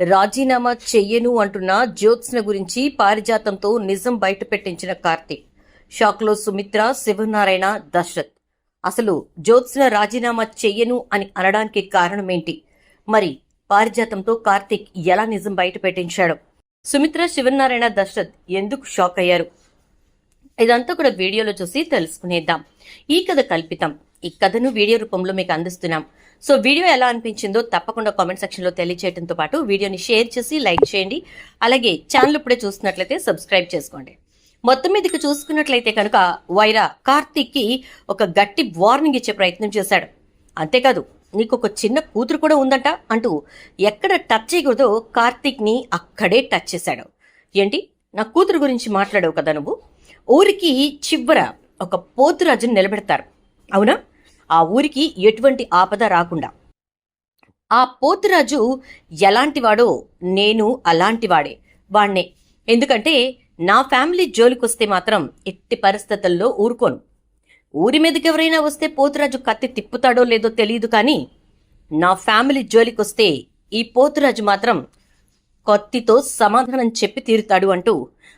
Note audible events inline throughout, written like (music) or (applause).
రాజీనామా చెయ్యను అంటున్న జ్యోత్స్న గురించి పారిజాతంతో నిజం బయటపెట్టించిన కార్తీక్. షాక్లో సుమిత్ర శివనారాయణ దశరథ్. అసలు జ్యోత్స్న రాజీనామా చెయ్యను అని అనడానికి కారణమేంటి? మరి పారిజాతంతో కార్తీక్ ఎలా నిజం బయట పెట్టించాడు సుమిత్ర శివనారాయణ దశరథ్ ఎందుకు షాక్ అయ్యారు? ఇదంతా కూడా వీడియోలో చూసి తెలుసుకునేద్దాం. ఈ కథ కల్పితం. ఈ కథను వీడియో రూపంలో మీకు అందిస్తున్నాం. సో వీడియో ఎలా అనిపించిందో తప్పకుండా కామెంట్ సెక్షన్లో తెలియచేయడంతో పాటు వీడియోని షేర్ చేసి లైక్ చేయండి. అలాగే ఛానల్ ఇప్పుడే చూస్తున్నట్లయితే సబ్స్క్రైబ్ చేసుకోండి. మొత్తం మీదకి చూసుకున్నట్లయితే కనుక వైరా కార్తీక్కి ఒక గట్టి వార్నింగ్ ఇచ్చే ప్రయత్నం చేశాడు. అంతేకాదు నీకు ఒక చిన్న కూతురు కూడా ఉందంట అంటూ ఎక్కడ టచ్ చేయకూడదో కార్తీక్ని అక్కడే టచ్ చేశాడు. ఏంటి? నా కూతురు గురించి మాట్లాడావు కదా నువ్వు? ఊరికి చివర ఒక పోతురాజును నిలబెడతారు. అవునా? ఆ ఊరికి ఎటువంటి ఆపద రాకుండా. ఆ పోతురాజు ఎలాంటివాడో నేను అలాంటివాడే వాణ్ణే. ఎందుకంటే నా ఫ్యామిలీ జోలికొస్తే మాత్రం ఎట్టి పరిస్థితుల్లో ఊరుకోను. ఊరి మీదకి ఎవరైనా వస్తే పోతురాజు కత్తి తిప్పుతాడో లేదో తెలియదు కానీ నా ఫ్యామిలీ జోలికొస్తే ఈ పోతురాజు మాత్రం కత్తితో సమాధానం చెప్పి తీరుతాడు అంటూ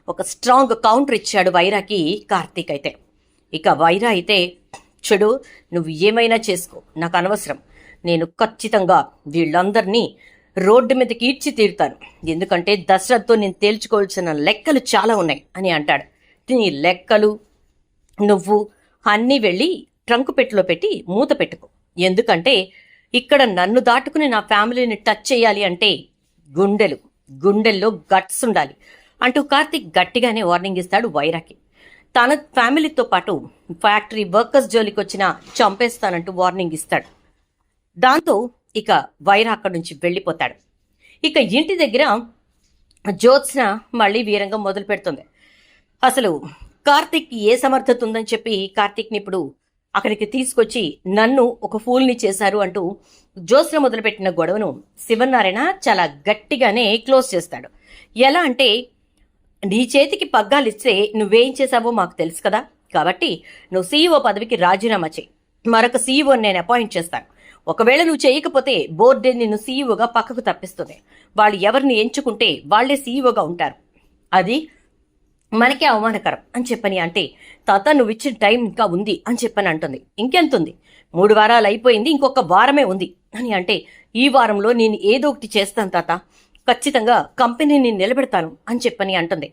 ఒక స్ట్రాంగ్ కౌంటర్ ఇచ్చాడు వైరాకి కార్తీక్ అయితే. ఇక వైరా అయితే చెడు నువ్వు ఏమైనా చేసుకో. నాకు అనవసరం. నేను ఖచ్చితంగా వీళ్ళందరినీ రోడ్డు మీదకి ఈడ్చి తీరుతాను. ఎందుకంటే దశరథ్తో నేను తేల్చుకోవాల్సిన లెక్కలు చాలా ఉన్నాయి అని అంటాడు. నీ లెక్కలు నువ్వు అన్నీ వెళ్ళి ట్రంకు పెట్టెలో పెట్టి మూత పెట్టుకో. ఎందుకంటే ఇక్కడ నన్ను దాటుకుని నా ఫ్యామిలీని టచ్ చేయాలి అంటే గుండెలు. గుండెల్లో గట్స్ ఉండాలి. అంటూ కార్తిక్ గట్టిగానే వార్నింగ్ ఇస్తాడు వైరాకి. తన ఫ్యామిలీతో పాటు ఫ్యాక్టరీ వర్కర్స్ జోలికి వచ్చిన చంపేస్తానంటూ వార్నింగ్ ఇస్తాడు. దాంతో ఇక వైరా అక్కడి నుంచి వెళ్ళిపోతాడు. ఇక ఇంటి దగ్గర జ్యోత్స్న మళ్ళీ వీరంగం మొదలు పెడుతుంది. అసలు కార్తిక్ ఏ సమర్థత ఉందని చెప్పి కార్తిక్ని ఇప్పుడు అక్కడికి తీసుకొచ్చి నన్ను ఒక ఫూల్ని చేశారు అంటూ జ్యోత్స్న మొదలుపెట్టిన గొడవను శివనారాయణ చాలా గట్టిగానే క్లోజ్ చేస్తాడు. ఎలా అంటే నీ చేతికి పగ్గాలిస్తే నువ్వేం చేశావో మాకు తెలుసు కదా. కాబట్టి నువ్వు సీఈఓ పదవికి రాజీనామా చేయి. మరొక సీఈఓని నేను అపాయింట్ చేస్తాను. ఒకవేళ నువ్వు చేయకపోతే బోర్డే నిన్ను సీఈఓగా పక్కకు తప్పిస్తుంది. వాళ్ళు ఎవరిని ఎంచుకుంటే వాళ్ళే సీఈఓగా ఉంటారు. అది మనకే అవమానకరం అని చెప్పని అంటే తాత నువ్వు ఇచ్చిన టైం ఇంకా ఉంది అని చెప్పని అంటుంది. ఇంకెంత ఉంది మూడు వారాలు అయిపోయింది ఇంకొక వారమే ఉంది అని అంటే ఈ వారంలో నేను ఏదో ఒకటి చేస్తాను తాత. ఖచ్చితంగా కంపెనీని నిలబెడతాను అని చెప్పని అంటుంది.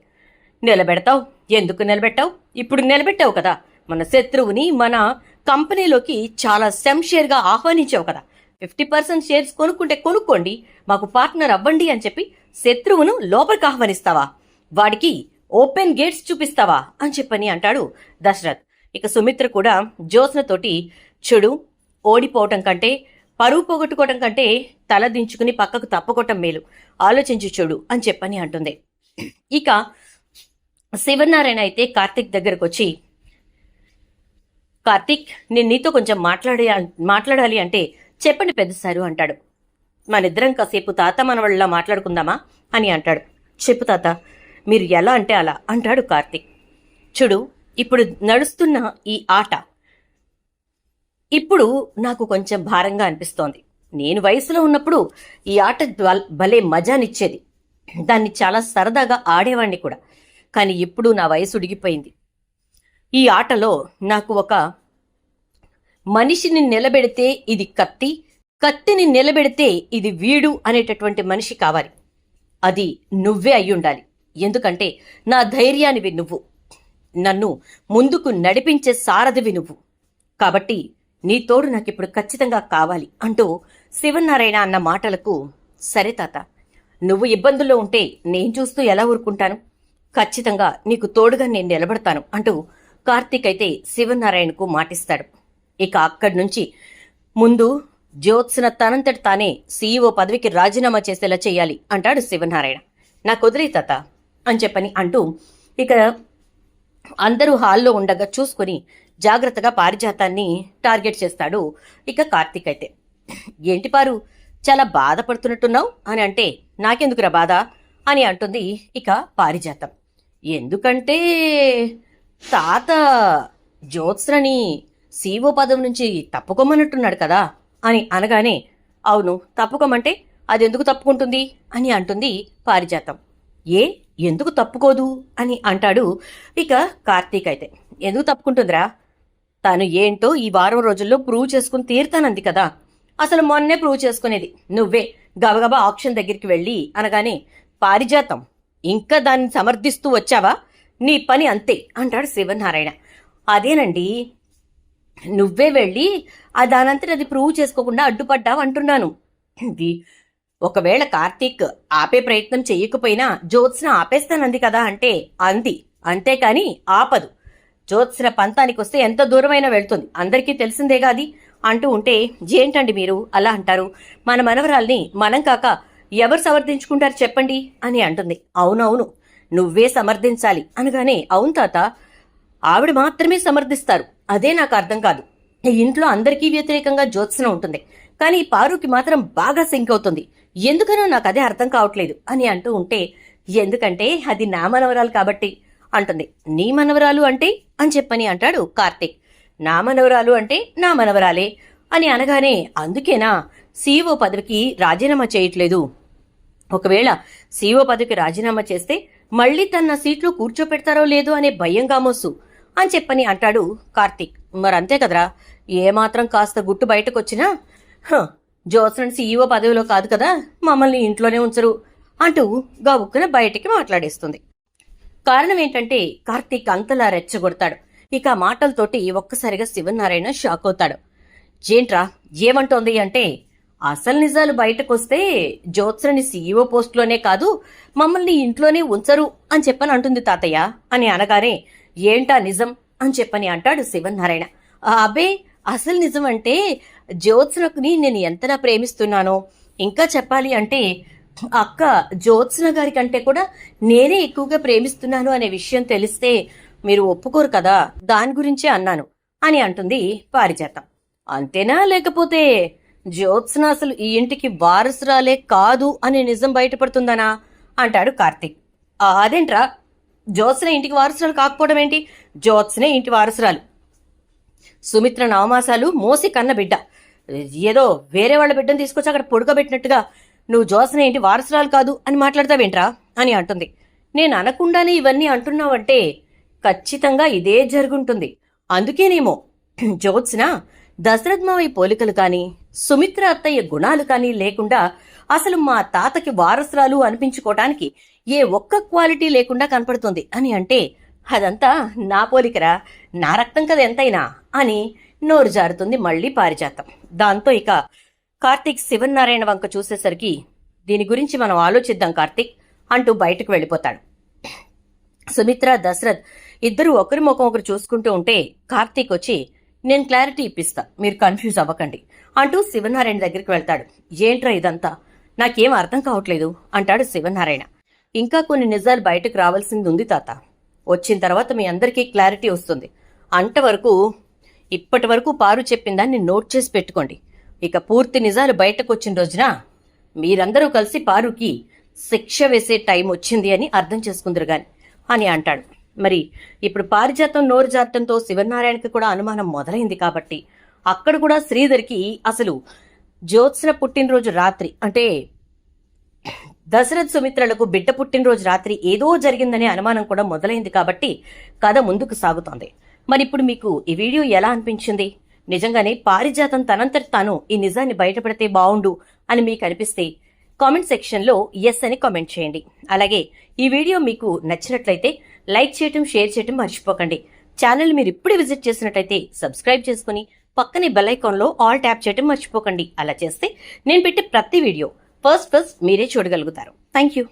నిలబెడతావు? ఎందుకు నిలబెట్టావు? ఇప్పుడు నిలబెట్టావు కదా. మన శత్రువుని మన కంపెనీలోకి చాలా సెమ్ షేర్గా ఆహ్వానించావు కదా. ఫిఫ్టీ పర్సెంట్ షేర్స్ కొనుక్కుంటే కొనుక్కోండి మాకు పార్ట్నర్ అవ్వండి అని చెప్పి శత్రువును లోపలికి ఆహ్వానిస్తావా? వాడికి ఓపెన్ గేట్స్ చూపిస్తావా? అని చెప్పని అంటాడు దశరథ్. ఇక సుమిత్ర కూడా జ్యోత్స్నతోటి చెడు ఓడిపోవటం కంటే పరువు పోగొట్టుకోవటం కంటే తల దించుకుని పక్కకు తప్పుకోవటం మేలు. ఆలోచించు చూడు అని చెప్పని అంటుంది. ఇక శివనారాయణ అయితే కార్తిక్ దగ్గరకు వచ్చి కార్తిక్ నేను నీతో కొంచెం మాట్లాడే మాట్లాడాలి అంటే చెప్పండి పెద్దసారు అంటాడు. మనిద్దరం కాసేపు తాత మనవళ్ళ మాట్లాడుకుందామా అని అంటాడు. చెప్పు తాత మీరు ఎలా అంటే అలా అంటాడు కార్తిక్. చూడు ఇప్పుడు నడుస్తున్న ఈ ఆట ఇప్పుడు నాకు కొంచెం భారంగా అనిపిస్తోంది. నేను వయసులో ఉన్నప్పుడు ఈ ఆట భలే మజానిచ్చేది. దాన్ని చాలా సరదాగా ఆడేవాణ్ణి కూడా. కానీ ఇప్పుడు నా వయసు ఉడిగిపోయింది. ఈ ఆటలో నాకు ఒక మనిషిని నిలబెడితే ఇది కత్తి కత్తిని నిలబెడితే ఇది వీడు అనేటటువంటి మనిషి కావాలి. అది నువ్వే అయ్యుండాలి ఎందుకంటే నా ధైర్యానివి నువ్వు. నన్ను ముందుకు నడిపించే సారథివి నువ్వు. కాబట్టి నీ తోడు నాకిప్పుడు ఖచ్చితంగా కావాలి అంటూ శివనారాయణ అన్న మాటలకు సరే తాత నువ్వు ఇబ్బందుల్లో ఉంటే నేను చూస్తూ ఎలా ఊరుకుంటాను? ఖచ్చితంగా నీకు తోడుగా నేను నిలబడతాను అంటూ కార్తీక్ అయితే శివనారాయణకు మాటిస్తాడు. ఇక అక్కడి నుంచి ముందు జ్యోత్స్న తనంతటి తానే సీఈఓ పదవికి రాజీనామా చేసేలా చేయాలి అంటాడు శివనారాయణ. నాకు వదిలే తాత అని చెప్పని అంటూ ఇక అందరూ హాల్లో ఉండగా చూసుకుని జాగ్రత్తగా పారిజాతాన్ని టార్గెట్ చేస్తాడు ఇక కార్తీక్ అయితే. ఏంటి పారు? చాలా బాధపడుతున్నట్టున్నావు? అని అంటే నాకెందుకురా బాధ? అని అంటుంది ఇక పారిజాతం. ఎందుకంటే తాత జ్యోత్స్రని సీఓ పదవి నుంచి తప్పుకోమన్నట్టున్నాడు కదా? అని అనగానే అవును తప్పుకోమంటే అది ఎందుకు తప్పుకుంటుంది? అని అంటుంది పారిజాతం. ఏ? ఎందుకు తప్పుకోదు? అని అంటాడు ఇక కార్తీక్ అయితే. ఎందుకు తప్పుకుంటుందిరా? తను ఏంటో ఈ వారం రోజుల్లో ప్రూవ్ చేసుకుని తీరుతానంది కదా. అసలు మొన్నే ప్రూవ్ చేసుకునేది నువ్వే. గబగబా ఆప్షన్ దగ్గరికి వెళ్ళి అనగానే పారిజాతం. ఇంకా దాన్ని సమర్థిస్తూ వచ్చావా? నీ పని అంతే అంటాడు శివనారాయణ. అదేనండి. నువ్వే వెళ్ళి ఆ దానంతట అది ప్రూవ్ చేసుకోకుండా అడ్డుపడ్డావు అంటున్నాను. ఒకవేళ కార్తీక్ ఆపే ప్రయత్నం చెయ్యకపోయినా జ్యోత్స్న ఆపేస్తానంది కదా అంటే అంది. అంతేకాని ఆపదు. జ్యోత్స్న పంతానికి వస్తే ఎంత దూరమైనా వెళ్తుంది. అందరికీ తెలిసిందేగా అది? అంటూ ఉంటే ఏంటండి మీరు? అలా అంటారు. మన మనవరాల్ని మనం కాక ఎవరు సమర్థించుకుంటారు చెప్పండి? అని అంటుంది. అవునవును నువ్వే సమర్థించాలి. అనగానే అవును తాత ఆవిడ మాత్రమే సమర్థిస్తారు. అదే నాకు అర్థం కాదు. ఇంట్లో అందరికీ వ్యతిరేకంగా జ్యోత్స్న ఉంటుంది. కానీ ఈ పారుకి మాత్రం బాగా సింక్ అవుతుంది. ఎందుకనో నాకు అదే అర్థం కావట్లేదు అని అంటూ ఉంటే ఎందుకంటే అది నా మనవరాలు కాబట్టి అంటుంది. నీ మనవరాలు అంటే? అని చెప్పని అంటాడు కార్తీక్. నా మనవరాలు అంటే నా మనవరాలే అని అనగానే అందుకేనా? సీఓ పదవికి రాజీనామా చేయట్లేదు. ఒకవేళ సీఓ పదవికి రాజీనామా చేస్తే మళ్ళీ తన సీట్లో కూర్చోపెడతారో లేదో అనే భయంగా మోసు అని చెప్పని అంటాడు కార్తీక్. మరంతే కదరా? ఏమాత్రం కాస్త గుట్టు బయటకొచ్చినా "హ, సీఈఓ పదవిలో కాదు కదా మమ్మల్ని ఇంట్లోనే ఉంచరు అంటూ గబుక్కున బయటికి మాట్లాడేస్తుంది. కారణం ఏంటంటే కార్తీక్ అంతలా రెచ్చగొడతాడు. ఇక మాటలతోటి ఒక్కసారిగా శివనారాయణ షాక్ అవుతాడు. ఏంట్రా ఏమంటోంది అంటే అసలు నిజాలు బయటకొస్తే జ్యోత్సని సీఈఓ పోస్టులోనే కాదు మమ్మల్ని ఇంట్లోనే ఉంచరు అని చెప్పని అంటుంది తాతయ్య అని అనగానే ఏంటా నిజం అని చెప్పని అంటాడు శివనారాయణ. నారాయణ అబ్బే అసలు నిజం అంటే జ్యోత్స్నకుని నేను ఎంతలా ప్రేమిస్తున్నానో ఇంకా చెప్పాలి అంటే అక్క జ్యోత్స్న గారి కంటే కూడా నేనే ఎక్కువగా ప్రేమిస్తున్నాను అనే విషయం తెలిస్తే మీరు ఒప్పుకోరు కదా దాని గురించే అన్నాను అని అంటుంది పారిజాతం. అంతేనా? లేకపోతే జ్యోత్స్న అసలు ఈ ఇంటికి వారసురాలే కాదు అనే నిజం బయటపడుతుందనా? అంటాడు కార్తీక్. అదేంట్రా? జ్యోత్స్న ఇంటికి వారసురాలు కాకపోవడం ఏంటి? జ్యోత్స్నే ఇంటి వారసురాలు. సుమిత్ర నవమాసాలు మోసి కన్న బిడ్డ. ఏదో వేరే వాళ్ళ బిడ్డను తీసుకొచ్చి అక్కడ పొడుకోబెట్టినట్టుగా నువ్వు జోసన ఏంటి వారసురాలు కాదు అని మాట్లాడతావేంట్రా అని అంటుంది. నేను అనకుండానే ఇవన్నీ అంటున్నావంటే ఖచ్చితంగా ఇదే జరుగుంటుంది. అందుకేనేమో (clears throat) జ్యోత్స్న దశరథ్ మావయ్య పోలికలు కానీ సుమిత్ర అత్తయ్య గుణాలు కానీ లేకుండా అసలు మా తాతకి వారసురాలు అనిపించుకోవటానికి ఏ ఒక్క క్వాలిటీ లేకుండా కనపడుతుంది. అని అంటే అదంతా నా పోలికరా. నా రక్తం కదా ఎంతైనా అని నోరు జారుతుంది మళ్ళీ పారిజాతం. దాంతో ఇక కార్తీక్ శివనారాయణ వంక చూసేసరికి దీని గురించి మనం ఆలోచిద్దాం కార్తీక్ అంటూ బయటకు వెళ్ళిపోతాడు. సుమిత్ర దశరథ్ ఇద్దరు ఒకరి ముఖం ఒకరు చూసుకుంటూ ఉంటే కార్తీక్ వచ్చి నేను క్లారిటీ ఇప్పిస్తా మీరు కన్ఫ్యూజ్ అవ్వకండి అంటూ శివనారాయణ దగ్గరికి వెళ్తాడు. ఏంట్రా ఇదంతా? నాకేం అర్థం కావట్లేదు అంటాడు శివనారాయణ ఇంకా కొన్ని నిజాలు బయటకు రావాల్సింది ఉంది తాత. వచ్చిన తర్వాత మీ అందరికీ క్లారిటీ వస్తుంది. అంతవరకు ఇప్పటి వరకు పారు చెప్పిందాన్ని నోట్ చేసి పెట్టుకోండి. ఇక పూర్తి నిజాలు బయటకు వచ్చిన రోజున మీరందరూ కలిసి పారుకి శిక్ష వేసే టైం వచ్చింది అని అర్థం చేసుకుందరు గాని అని అంటాడు. మరి ఇప్పుడు పారిజాతం నోరు జాతంతో శివనారాయణకి కూడా అనుమానం మొదలైంది కాబట్టి అక్కడ కూడా శ్రీధర్కి అసలు జ్యోత్స్న పుట్టినరోజు రాత్రి అంటే దశరథ్ సుమిత్రలకు బిడ్డ పుట్టినరోజు రాత్రి ఏదో జరిగిందనే అనుమానం కూడా మొదలైంది కాబట్టి కథ ముందుకు సాగుతోంది. మరి ఇప్పుడు మీకు ఈ వీడియో ఎలా అనిపించింది? నిజంగానే పారిజాతం తనంతట తాను ఈ నిజాన్ని బయటపడితే బావుండు అని మీకు అనిపిస్తే కామెంట్ సెక్షన్లో ఎస్ అని కామెంట్ చేయండి. అలాగే ఈ వీడియో మీకు నచ్చినట్లయితే లైక్ చేయటం షేర్ చేయటం మర్చిపోకండి. ఛానల్ మీరు ఇప్పుడే విజిట్ చేసినట్టయితే సబ్స్క్రైబ్ చేసుకుని పక్కనే బెల్ ఐకాన్లో ఆల్ ట్యాప్ చేయటం మర్చిపోకండి. అలా చేస్తే నేను పెట్టే ప్రతి వీడియో ఫస్ట్ ఫస్ట్ మీరే చూడగలుగుతారు. Thank you